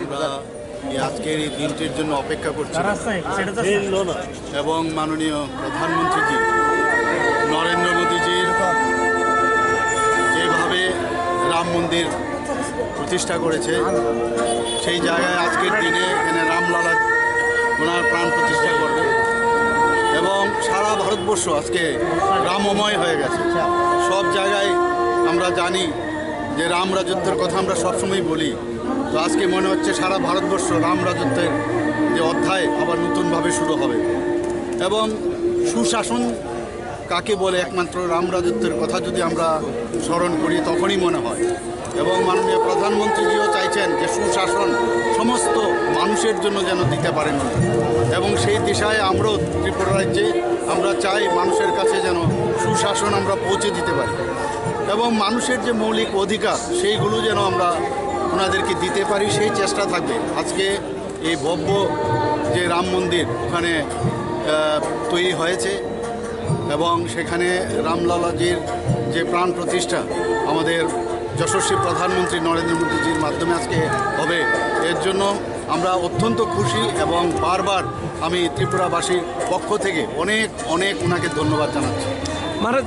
আমরা এই আজকের এই দিনটির জন্য অপেক্ষা করছি। এবং মাননীয় প্রধানমন্ত্রীজি নরেন্দ্র মোদীজির যেভাবে রাম মন্দির প্রতিষ্ঠা করেছে সেই জায়গায় আজকের দিনে এখানে রামলালা ওনার প্রাণ প্রতিষ্ঠা করবে। এবং সারা ভারতবর্ষ আজকে রামময় হয়ে গেছে। সব জায়গায় আমরা জানি যে রাম রাজত্বের কথা আমরা সবসময় বলি। তো আজকে মনে হচ্ছে সারা ভারতবর্ষ রামরাজত্বের যে অধ্যায় আবার নতুনভাবে শুরু হবে। এবং সুশাসন কাকে বলে একমাত্র রামরাজত্বের কথা যদি আমরা স্মরণ করি, তখনই মনে হয়। এবং মাননীয় প্রধানমন্ত্রীজিও চাইছেন যে সুশাসন সমস্ত মানুষের জন্য যেন দিতে পারেন। এবং সেই দিশায় আমরাও ত্রিপুরা রাজ্যে আমরা চাই মানুষের কাছে যেন সুশাসন আমরা পৌঁছে দিতে পারি। এবং মানুষের যে মৌলিক অধিকার, সেইগুলো যেন আমরা ওনাদেরকে দিতে পারি, সেই চেষ্টা থাকবে। আজকে এই ভব্য যে রাম মন্দির ওখানে তৈরি হয়েছে এবং সেখানে রামলালাজির যে প্রাণ প্রতিষ্ঠা আমাদের যশস্বী প্রধানমন্ত্রী নরেন্দ্র মোদীজির মাধ্যমে আজকে হবে। এর জন্য আমরা অত্যন্ত খুশি এবং বারবার আমি ত্রিপুরাবাসীর পক্ষ থেকে অনেক অনেক ওনাকে ধন্যবাদ জানাচ্ছি। মহারাজ